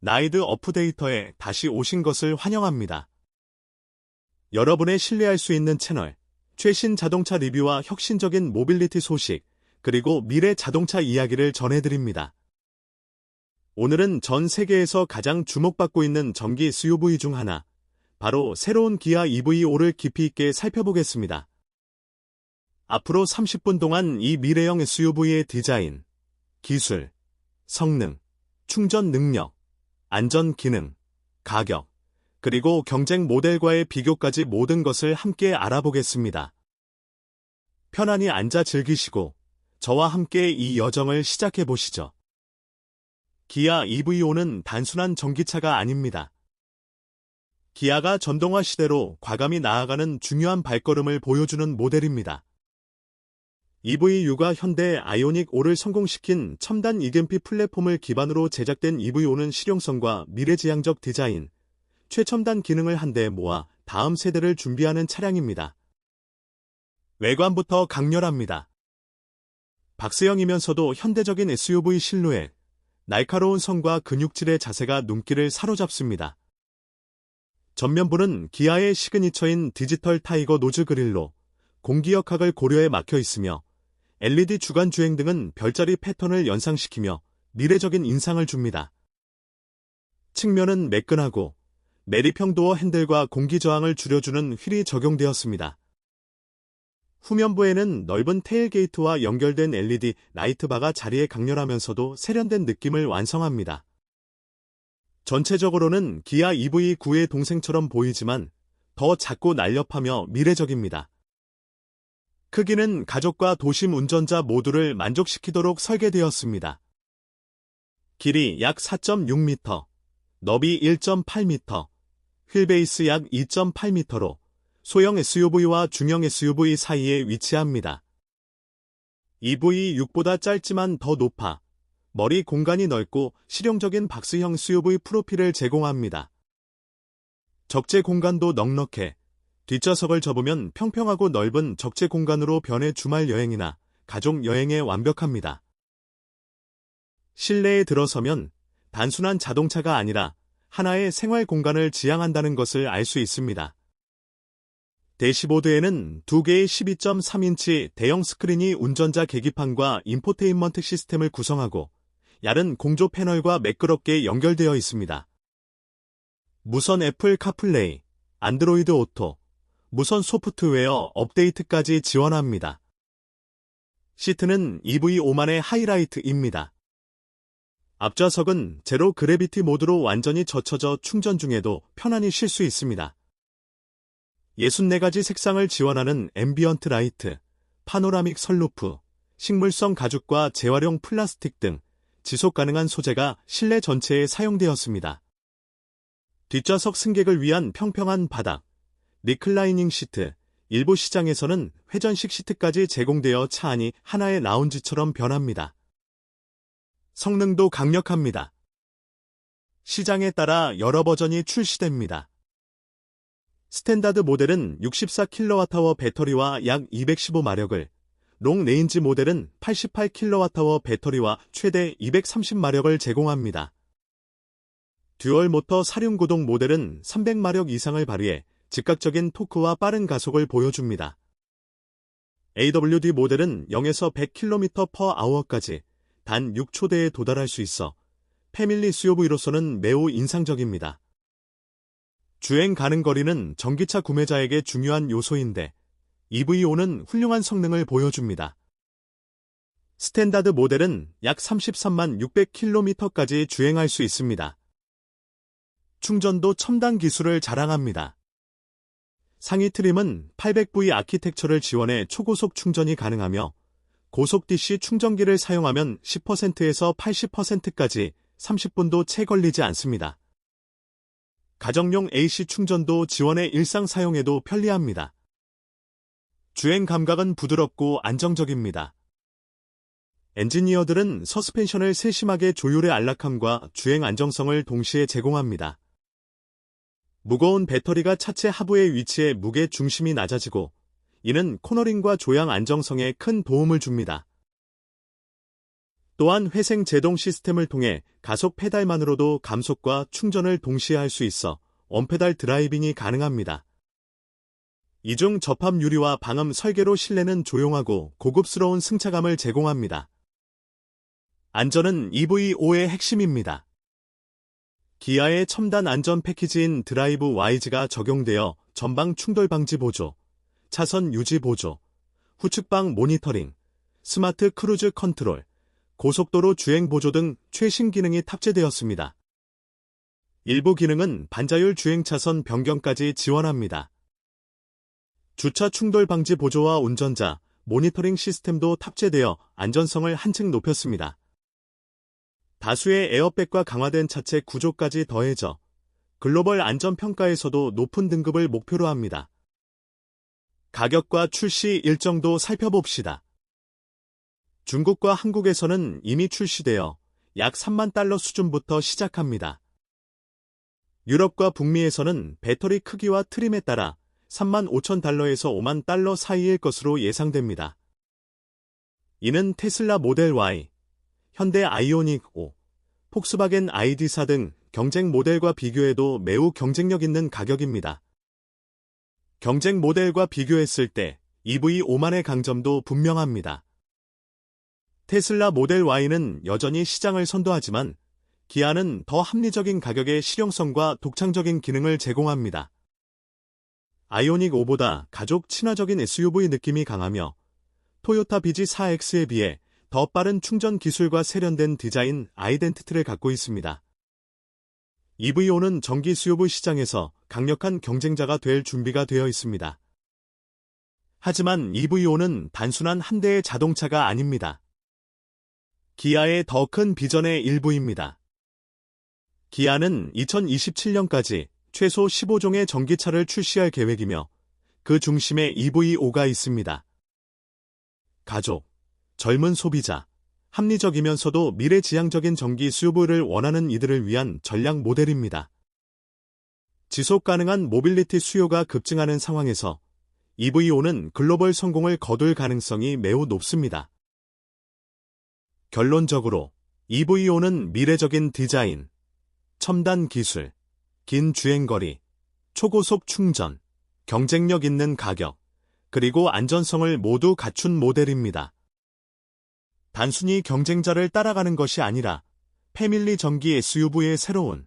나이드 어프데이터에 다시 오신 것을 환영합니다. 여러분의 신뢰할 수 있는 채널, 최신 자동차 리뷰와 혁신적인 모빌리티 소식, 그리고 미래 자동차 이야기를 전해드립니다. 오늘은 전 세계에서 가장 주목받고 있는 전기 SUV 중 하나, 바로 새로운 기아 EV5를 깊이 있게 살펴보겠습니다. 앞으로 30분 동안 이 미래형 SUV의 디자인, 기술, 성능, 충전 능력, 안전 기능, 가격, 그리고 경쟁 모델과의 비교까지 모든 것을 함께 알아보겠습니다. 편안히 앉아 즐기시고 저와 함께 이 여정을 시작해 보시죠. 기아 EV5는 단순한 전기차가 아닙니다. 기아가 전동화 시대로 과감히 나아가는 중요한 발걸음을 보여주는 모델입니다. EV6가 현대 아이오닉 5를 성공시킨 첨단 EMP 플랫폼을 기반으로 제작된 EV5는 실용성과 미래지향적 디자인, 최첨단 기능을 한데 모아 다음 세대를 준비하는 차량입니다. 외관부터 강렬합니다. 박스형이면서도 현대적인 SUV 실루엣, 날카로운 성과 근육질의 자세가 눈길을 사로잡습니다. 전면부는 기아의 시그니처인 디지털 타이거 노즈 그릴로 공기역학을 고려해 막혀 있으며 LED 주간 주행 등은 별자리 패턴을 연상시키며 미래적인 인상을 줍니다. 측면은 매끈하고 내리평 도어 핸들과 공기 저항을 줄여주는 휠이 적용되었습니다. 후면부에는 넓은 테일게이트와 연결된 LED 라이트바가 자리에 강렬하면서도 세련된 느낌을 완성합니다. 전체적으로는 기아 EV9의 동생처럼 보이지만 더 작고 날렵하며 미래적입니다. 크기는 가족과 도심 운전자 모두를 만족시키도록 설계되었습니다. 길이 약 4.6m, 너비 1.8m, 휠베이스 약 2.8m로 소형 SUV와 중형 SUV 사이에 위치합니다. EV6보다 짧지만 더 높아 머리 공간이 넓고 실용적인 박스형 SUV 프로필을 제공합니다. 적재 공간도 넉넉해 뒷좌석을 접으면 평평하고 넓은 적재 공간으로 변해 주말 여행이나 가족 여행에 완벽합니다. 실내에 들어서면 단순한 자동차가 아니라 하나의 생활 공간을 지향한다는 것을 알 수 있습니다. 대시보드에는 두 개의 12.3인치 대형 스크린이 운전자 계기판과 인포테인먼트 시스템을 구성하고 얇은 공조 패널과 매끄럽게 연결되어 있습니다. 무선 애플 카플레이, 안드로이드 오토, 무선 소프트웨어 업데이트까지 지원합니다. 시트는 EV5만의 하이라이트입니다. 앞좌석은 제로 그래비티 모드로 완전히 젖혀져 충전 중에도 편안히 쉴 수 있습니다. 64가지 색상을 지원하는 앰비언트 라이트, 파노라믹 선루프, 식물성 가죽과 재활용 플라스틱 등 지속 가능한 소재가 실내 전체에 사용되었습니다. 뒷좌석 승객을 위한 평평한 바닥, 리클라이닝 시트, 일부 시장에서는 회전식 시트까지 제공되어 차 안이 하나의 라운지처럼 변합니다. 성능도 강력합니다. 시장에 따라 여러 버전이 출시됩니다. 스탠다드 모델은 64kWh 배터리와 약 215마력을, 롱 레인지 모델은 88kWh 배터리와 최대 230마력을 제공합니다. 듀얼 모터 사륜구동 모델은 300마력 이상을 발휘해 즉각적인 토크와 빠른 가속을 보여줍니다. AWD 모델은 0에서 100km/h까지 단 6초대에 도달할 수 있어 패밀리 SUV로서는 매우 인상적입니다. 주행 가능 거리는 전기차 구매자에게 중요한 요소인데 EV5는 훌륭한 성능을 보여줍니다. 스탠다드 모델은 약 33만 600km까지 주행할 수 있습니다. 충전도 첨단 기술을 자랑합니다. 상위 트림은 800V 아키텍처를 지원해 초고속 충전이 가능하며 고속 DC 충전기를 사용하면 10%에서 80%까지 30분도 채 걸리지 않습니다. 가정용 AC 충전도 지원해 일상 사용에도 편리합니다. 주행 감각은 부드럽고 안정적입니다. 엔지니어들은 서스펜션을 세심하게 조율해 안락함과 주행 안정성을 동시에 제공합니다. 무거운 배터리가 차체 하부에 위치해 무게 중심이 낮아지고 이는 코너링과 조향 안정성에 큰 도움을 줍니다. 또한 회생 제동 시스템을 통해 가속 페달만으로도 감속과 충전을 동시에 할 수 있어 원페달 드라이빙이 가능합니다. 이중 접합 유리와 방음 설계로 실내는 조용하고 고급스러운 승차감을 제공합니다. 안전은 EV5의 핵심입니다. 기아의 첨단 안전 패키지인 드라이브 와이즈가 적용되어 전방 충돌 방지 보조, 차선 유지 보조, 후측방 모니터링, 스마트 크루즈 컨트롤, 고속도로 주행 보조 등 최신 기능이 탑재되었습니다. 일부 기능은 반자율 주행 차선 변경까지 지원합니다. 주차 충돌 방지 보조와 운전자, 모니터링 시스템도 탑재되어 안전성을 한층 높였습니다. 다수의 에어백과 강화된 차체 구조까지 더해져 글로벌 안전평가에서도 높은 등급을 목표로 합니다. 가격과 출시 일정도 살펴봅시다. 중국과 한국에서는 이미 출시되어 약 3만 달러 수준부터 시작합니다. 유럽과 북미에서는 배터리 크기와 트림에 따라 3만 5천 달러에서 5만 달러 사이일 것으로 예상됩니다. 이는 테슬라 모델 Y, 현대 아이오닉 5, 폭스바겐 ID4 등 경쟁 모델과 비교해도 매우 경쟁력 있는 가격입니다. 경쟁 모델과 비교했을 때 EV5만의 강점도 분명합니다. 테슬라 모델 Y는 여전히 시장을 선도하지만 기아는 더 합리적인 가격의 실용성과 독창적인 기능을 제공합니다. 아이오닉 5보다 가족 친화적인 SUV 느낌이 강하며 토요타 BG4X에 비해 더 빠른 충전 기술과 세련된 디자인 아이덴티티를 갖고 있습니다. EV5는 전기 수요부 시장에서 강력한 경쟁자가 될 준비가 되어 있습니다. 하지만 EV5는 단순한 한 대의 자동차가 아닙니다. 기아의 더 큰 비전의 일부입니다. 기아는 2027년까지 최소 15종의 전기차를 출시할 계획이며 그 중심에 EV5가 있습니다. 가족, 젊은 소비자, 합리적이면서도 미래지향적인 전기 수요부를 원하는 이들을 위한 전략 모델입니다. 지속 가능한 모빌리티 수요가 급증하는 상황에서 EV5는 글로벌 성공을 거둘 가능성이 매우 높습니다. 결론적으로 EV5는 미래적인 디자인, 첨단 기술, 긴 주행거리, 초고속 충전, 경쟁력 있는 가격, 그리고 안전성을 모두 갖춘 모델입니다. 단순히 경쟁자를 따라가는 것이 아니라 패밀리 전기 SUV의 새로운